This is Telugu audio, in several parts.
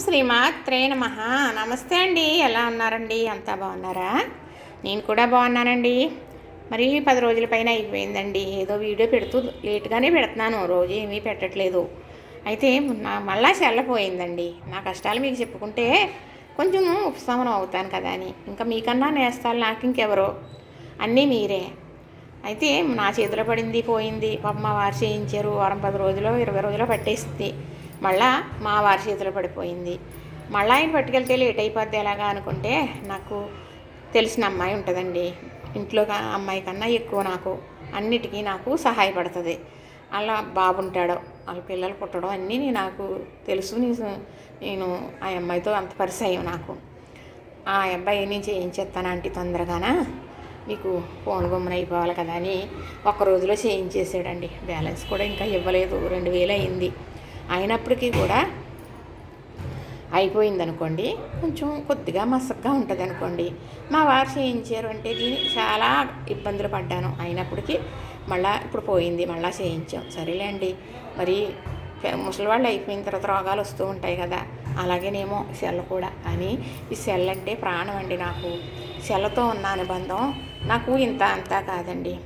శ్రీమాత్రే నమ. నమస్తే అండి. ఎలా ఉన్నారండి? అంతా బాగున్నారా? నేను కూడా బాగున్నానండి. మరి పది రోజుల పైన అయిపోయిందండి. ఏదో వీడియో పెడుతూ లేట్గానే పెడుతున్నాను. రోజు ఏమీ పెట్టట్లేదు. అయితే నా మళ్ళా చల్లపోయిందండి నా కష్టాలు మీకు చెప్పుకుంటే కొంచెం ఉపశమనం అవుతాను కదా అని. ఇంకా మీకన్నా నేస్తాలు నాకు ఇంకెవరో. అన్నీ మీరే. అయితే నా చేతిలో పడింది పోయింది. పాప మా వారు చేయించారు. వారం పది రోజులు ఇరవై రోజులు పట్టేసింది. మళ్ళా మా వారి చేతిలో పడిపోయింది. మళ్ళీ ఆయన పట్టుకెళ్తే లేట్ అయిపోద్ది ఎలాగా అనుకుంటే నాకు తెలిసిన అమ్మాయి ఉంటుందండి. ఇంట్లో అమ్మాయి కన్నా ఎక్కువ నాకు అన్నిటికీ నాకు సహాయపడుతుంది. అలా బాబుంటాడు వాళ్ళ పిల్లలు పుట్టడం అన్నీ నీ- నాకు తెలుసు. నీ- నేను ఆ అమ్మాయితో అంత పరిచయం నాకు. ఆ అబ్బాయి నేను చేయించేస్తాను అంటే తొందరగానా? మీకు ఫోన్ గుమ్మన అయిపోవాలి కదా అని ఒక్క రోజులో చేయించేసాడండి. బ్యాలెన్స్ కూడా ఇంకా ఇవ్వలేదు. రెండు వేలు అయింది. అయినప్పటికీ కూడా అయిపోయిందనుకోండి కొంచెం కొద్దిగా మసగ్గా ఉంటుంది అనుకోండి మా వారు చేయించారు అంటే దీన్ని చాలా ఇబ్బందులు పడ్డాను. అయినప్పటికీ మళ్ళా ఇప్పుడు పోయింది మళ్ళా చేయించాం. సరేలేండి. మరి ముసలివాళ్ళు అయిపోయిన తర్వాత రోగాలు వస్తూ ఉంటాయి కదా అలాగేనేమో సెల్ కూడా. అని ఈ సెల్ అంటే ప్రాణం అండి నాకు. సెల్లతో ఉన్న అనుబంధం నాకు ఇంత అంతా కాదండి.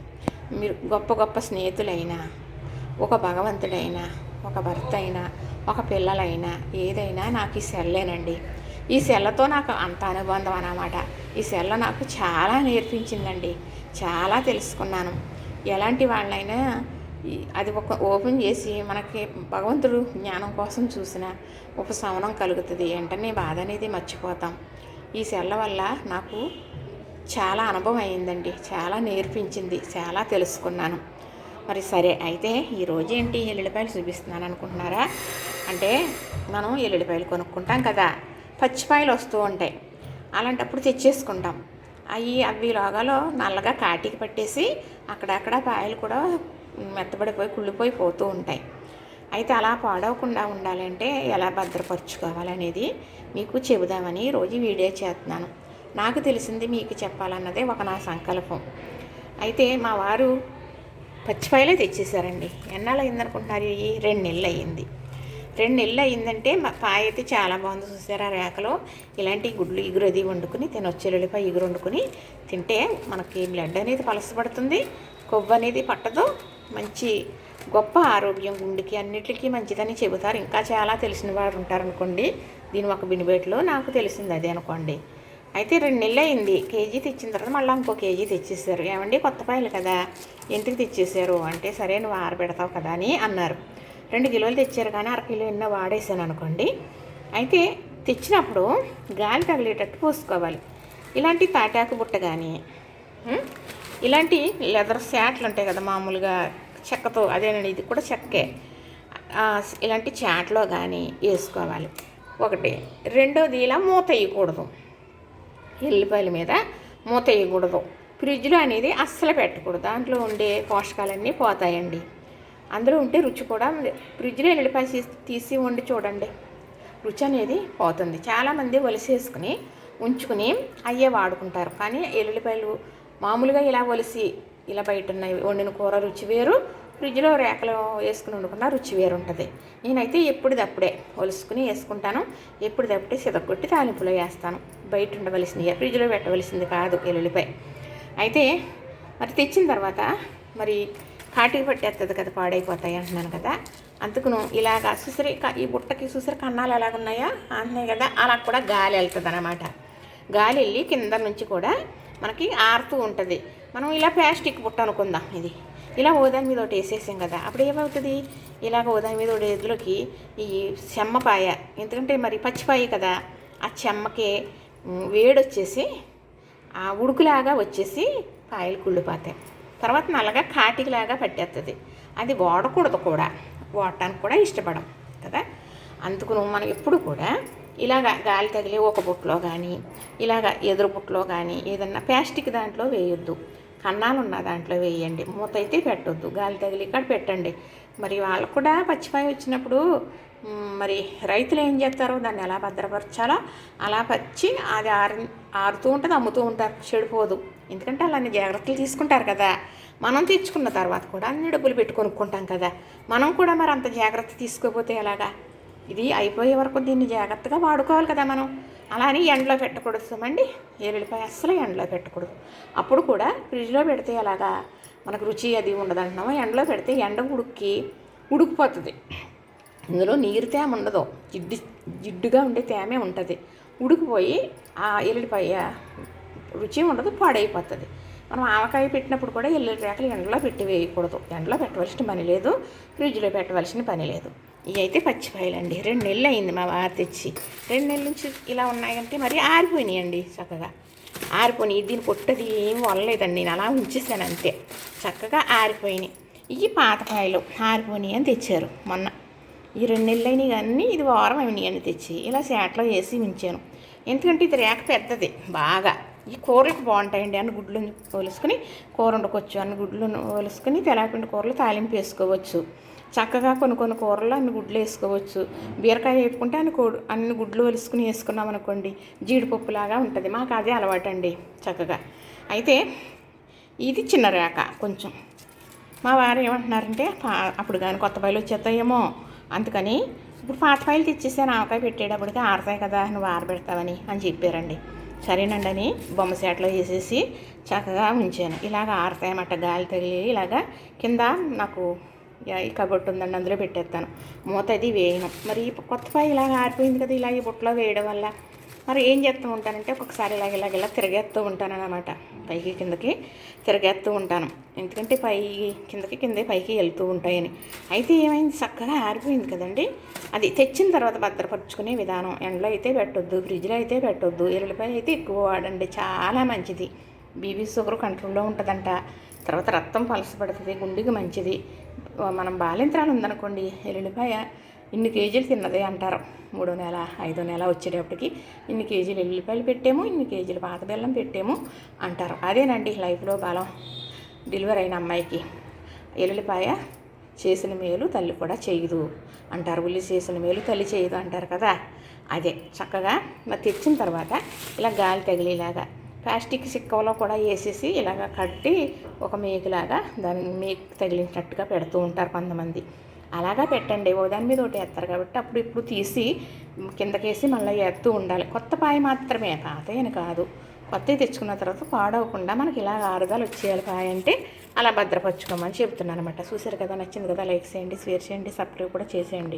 మీరు గొప్ప గొప్ప స్నేహితులైనా ఒక భగవంతుడైనా ఒక భర్త అయినా ఒక పిల్లలైనా ఏదైనా నాకు ఈ సెల్లేనండి. ఈ సెల్లతో నాకు అంత అనుబంధం అన్నమాట. ఈ సెల్ల నాకు చాలా నేర్పించిందండి. చాలా తెలుసుకున్నాను. ఎలాంటి వాళ్ళైనా అది ఒక ఓపెన్ చేసి మనకి భగవంతుడు జ్ఞానం కోసం చూసిన ఉపశమనం కలుగుతుంది. వెంటనే బాధ అనేది మర్చిపోతాం. ఈ సెల్ల వల్ల నాకు చాలా అనుభవం అయిందండి. చాలా నేర్పించింది. చాలా తెలుసుకున్నాను. మరి సరే అయితే ఈరోజు ఏంటి ఎల్లుల్లిపాయలు చూపిస్తున్నాను అనుకుంటున్నారా? అంటే మనం ఎల్లుల్లిపాయలు కొనుక్కుంటాం కదా పచ్చిపాయలు వస్తూ ఉంటాయి. అలాంటప్పుడు తెచ్చేసుకుంటాం. అవి అవి లోగాలో నల్లగా కాటికి పట్టేసి అక్కడక్కడ పాయలు కూడా మెత్తబడిపోయి కుళ్ళిపోయి పోతూ ఉంటాయి. అయితే అలా పాడవకుండా ఉండాలంటే ఎలా భద్రపరచుకోవాలనేది మీకు చెబుదామని రోజు వీడియో చేస్తున్నాను. నాకు తెలిసింది మీకు చెప్పాలన్నదే ఒక నా సంకల్పం. అయితే మా వారు పచ్చిపాయలే తెచ్చేసారండి ఎన్నాళ్ళు అయిందనుకుంటున్నారు? ఈ రెండు నెలలు అయ్యింది. రెండు నెలలు అయిందంటే మా పాయ అయితే చాలా బాగుంది చూసారా రేఖలో? ఇలాంటి గుడ్లు ఇగురు అది వండుకుని తినొచ్చే వెళ్ళిపోయి ఇగురు వండుకుని తింటే మనకి బ్లడ్ అనేది పలసపడుతుంది కొవ్వు అనేది పట్టదు మంచి గొప్ప ఆరోగ్యం గుండెకి అన్నిటికీ మంచిదని చెబుతారు. ఇంకా చాలా తెలిసిన వారు ఉంటారనుకోండి దీని ఒక బినిబేట్లో నాకు తెలిసింది అదే అనుకోండి. అయితే రెండు నెలలు అయింది కేజీ తెచ్చిన తర్వాత మళ్ళీ ఇంకో కేజీ తెచ్చేసారు ఏమండి? కొత్త పాయలు కదా. ఎందుకు తెచ్చేశారు అంటే సరే నువ్వు ఆరబెడతావు కదా అని అన్నారు. రెండు కిలోలు తెచ్చారు కానీ అర కిలో ఎన్నో వాడేసాను అనుకోండి. అయితే తెచ్చినప్పుడు గాలి తగిలేటట్టు పోసుకోవాలి. ఇలాంటి తాటాకు బుట్ట కానీ ఇలాంటి లెదర్ శాట్లు ఉంటాయి కదా మామూలుగా చెక్కతో అదేనండి ఇది కూడా చెక్కే. ఇలాంటి చాట్లో కానీ వేసుకోవాలి. ఒకటి. రెండోది ఇలా మూత వేయకూడదు. ఎల్లిపాయల మీద మూత వేయకూడదు. ఫ్రిడ్జ్లో అనేది అస్సలు పెట్టకూడదు. దాంట్లో ఉండే పోషకాలన్నీ పోతాయండి. అందులో ఉంటే రుచి కూడా ఫ్రిడ్జ్లో ఎల్లిపాయ తీసి- తీసి వండి చూడండి. రుచి అనేది పోతుంది. చాలామంది ఒలిసేసుకుని ఉంచుకుని అయ్యే వాడుకుంటారు. కానీ ఎల్లుల్లిపాయలు మామూలుగా ఇలా ఒలిసి ఇలా బయట ఉన్నాయి వండిన కూర రుచి వేరు. ఫ్రిడ్జ్లో రేకలు వేసుకుని వండుకున్న రుచి వేరు ఉంటుంది. నేనైతే ఎప్పుడుదప్పుడే ఒలుసుకుని వేసుకుంటాను. ఎప్పుడుదప్పుడే సిదగొట్టి తాలింపులో వేస్తాను. బయట ఉండవలసింది ఫ్రిడ్జ్లో పెట్టవలసింది కాదు ఎల్లుల్లిపాయ అయితే మరి తెచ్చిన తర్వాత మరి కాటికి పట్టేస్తుంది కదా పాడైపోతాయి అంటున్నాను కదా. అందుకును ఇలాగా సుసరి ఈ బుట్టకి సుసరి కన్నాలు ఎలాగున్నాయా అంటున్నాయి కదా అలా కూడా గాలి వెళ్తుంది అనమాట గాలి వెళ్ళి కింద నుంచి కూడా మనకి ఆరుతూ ఉంటుంది. మనం ఇలా ప్లాస్టిక్ బుట్ట అనుకుందాం ఇది. ఇలా ఓదాని మీద ఒకటి వేసేసాం కదా అప్పుడు ఏమవుతుంది? ఇలాగ ఓదాని మీద ఒకటి ఎదులోకి ఈ చెమ్మపాయ ఎందుకంటే మరి పచ్చిపాయ కదా ఆ చెమ్మకి వేడొచ్చేసి ఉడుకులాగా వచ్చేసి కాయలు కుళ్ళిపోతాయి. తర్వాత నల్లగా కాటికిలాగా పట్టేస్తుంది అది వాడకూడదు కూడా. వాడటానికి కూడా ఇష్టపడం కదా. అందుకు మనం ఎప్పుడు కూడా ఇలాగ గాలి తగిలి ఒక బుట్టలో కానీ ఇలాగ ఎదురు బుట్టలో కానీ ఏదన్నా ప్లాస్టిక్ దాంట్లో వేయొద్దు. కన్నాలు ఉన్న దాంట్లో వేయండి. మూత అయితే పెట్టొద్దు. గాలి తగిలి ఇక్కడ పెట్టండి. మరి వాళ్ళకు కూడా పచ్చిపాయ వచ్చినప్పుడు మరి రైతులు ఏం చేస్తారు? దాన్ని ఎలా భద్రపరచాలో? అలా పచ్చి అది ఆరి ఆరుతూ ఉంటుంది అమ్ముతూ ఉంటారు. చెడిపోదు ఎందుకంటే అలాంటి జాగ్రత్తలు తీసుకుంటారు కదా. మనం తెచ్చుకున్న తర్వాత కూడా అన్ని డబ్బులు పెట్టి కొనుక్కుంటాం కదా. మనం కూడా మరి అంత జాగ్రత్త తీసుకోకపోతే ఎలాగా? ఇది అయిపోయే వరకు దీన్ని జాగ్రత్తగా వాడుకోవాలి కదా మనం. అలా అని ఎండలో పెట్టకూడదు సుమండి. ఎల్లుల్లిపాయ అస్సలు ఎండలో పెట్టకూడదు. అప్పుడు కూడా ఫ్రిడ్జ్లో పెడితే అలాగా మనకు రుచి అది ఉండదంటున్నాము ఎండలో పెడితే ఎండ ఉడుక్కి ఉడికిపోతుంది. ఇందులో నీరు తేమ ఉండదు. జిడ్డు జిడ్డుగా ఉండే తేమే ఉంటుంది. ఉడికిపోయి ఆ ఎల్లుల్లిపాయ రుచి ఉండదు పాడైపోతుంది. మనం ఆవకాయ పెట్టినప్పుడు కూడా ఎల్లుల్లి రేకలు ఎండలో పెట్టి వేయకూడదు. ఎండలో పెట్టవలసిన పని లేదు. ఫ్రిడ్జ్లో పెట్టవలసిన పని లేదు. ఇవి అయితే పచ్చిపాయలండి రెండు నెలలు అయింది మా వారు తెచ్చి. రెండు నెలల నుంచి ఇలా ఉన్నాయంటే మరి ఆరిపోయినాయండి చక్కగా. ఆరిపోయినాయి. దీని పొట్టది ఏం వల్లలేదండి నేను అలా ఉంచేసాను అంతే. చక్కగా ఆరిపోయినాయి. ఇవి పాతకాయలు ఆరిపోయినాయి అని తెచ్చారు మొన్న. ఈ రెండు నెలలు అయినాయి కానీ ఇది వారం అయినాయి అని తెచ్చి. ఇలా శాట్లో వేసి ఉంచాను. ఎందుకంటే ఇది రేక పెద్దది బాగా. ఈ కూరలకు బాగుంటాయండి. అన్ని గుడ్లు ఒలుసుకొని కూర వండుకోవచ్చు. అన్ని గుడ్లు ఒలుసుకొని తెలాపిండి కూరలు తాలింపు వేసుకోవచ్చు. చక్కగా కొన్ని కొన్ని కూరల్లో అన్ని గుడ్లు వేసుకోవచ్చు. బీరకాయ వేపుకుంటే అన్ని కూ అన్ని గుడ్లు వలుసుకుని వేసుకున్నాం అనుకోండి జీడిపప్పులాగా ఉంటుంది. మాకు అదే అలవాటు అండి చక్కగా. అయితే ఇది చిన్న రేఖ కొంచెం. మా వారు ఏమంటున్నారంటే అప్పుడు కానీ కొత్త బయలు వచ్చేస్తాయేమో. అందుకని ఇప్పుడు పాత పాయలు తెచ్చేసాను ఆవకాయ పెట్టేటప్పటికి ఆరుతాయి కదా నువ్వు ఆరబెడతావని అని చెప్పారండి. సరేనండి అని బొమ్మ సేటలో వేసేసి చక్కగా ఉంచాను. ఇలాగ ఆరుతాయన్నమాట గాలి తగిలి ఇలాగా కింద నాకు కబొట్టు ఉందండి అందులో పెట్టేస్తాను. మూత అది వేయను. మరి ఈ కొత్త పాయ ఇలా ఆరిపోయింది కదా ఇలా ఈ బుట్టలో వేయడం వల్ల. మరి ఏం చేస్తూ ఉంటానంటే ఒక్కొక్కసారి ఇలాగ ఇలాగ ఇలా తిరగేస్తూ ఉంటాను అనమాట పైకి కిందకి తిరగేస్తూ ఉంటాను. ఎందుకంటే పై కిందకి కిందే పైకి వెళ్తూ ఉంటాయని. అయితే ఏమైంది చక్కగా ఆరిపోయింది కదండి. అది తెచ్చిన తర్వాత భద్రపరుచుకునే విధానం. ఎండలో అయితే పెట్టొద్దు ఫ్రిడ్జ్లో అయితే పెట్టొద్దు ఎల్లుల్లిపాయ అయితే ఎక్కువ వాడండి చాలా మంచిది. బీబీ షుగర్ కంట్రోల్లో ఉంటుందంట. తర్వాత రక్తం పలసపడుతుంది గుండెకి మంచిది. మనం బాలింత్రాలు ఉందనుకోండి ఎల్లుల్లిపాయ ఇన్ని కేజీలు తిన్నదే అంటారు. మూడో నెల ఐదో నెల వచ్చేటప్పటికి ఇన్ని కేజీలు ఎల్లుల్లిపాయలు పెట్టాము ఇన్ని కేజీలు పాతబెల్లం పెట్టాము అంటారు. అదేనండి లైఫ్లో బలం డెలివరీ అయిన అమ్మాయికి. ఎల్లుల్లిపాయ చేసిన మేలు తల్లి కూడా చేయదు అంటారు. ఉల్లి చేసిన మేలు తల్లి చేయదు అంటారు కదా. అదే చక్కగా మరి తెచ్చిన తర్వాత ఇలా గాలి తగిలేలాగా ప్లాస్టిక్ సిక్కలో కూడా వేసేసి ఇలాగ కట్టి ఒక మేకులాగా దాన్ని మేకు తగిలినట్టుగా పెడుతూ ఉంటారు కొంతమంది. అలాగా పెట్టండి. ఓ దాని మీద ఒకటి వేస్తారు కాబట్టి అప్పుడు ఇప్పుడు తీసి కిందకేసి మళ్ళీ వేస్తూ ఉండాలి. కొత్త పాయ మాత్రమే పాత అని కాదు. కొత్తవి తెచ్చుకున్న తర్వాత పాడవకుండా మనకి ఇలా ఆరుదాలు వచ్చేయాలి పాయ అంటే అలా భద్రపరచుకోమని చెప్తున్నాను అనమాట చూసారు కదా? నచ్చింది కదా? లైక్ చేయండి షేర్ చేయండి సబ్స్క్రైబ్ కూడా చేసేయండి.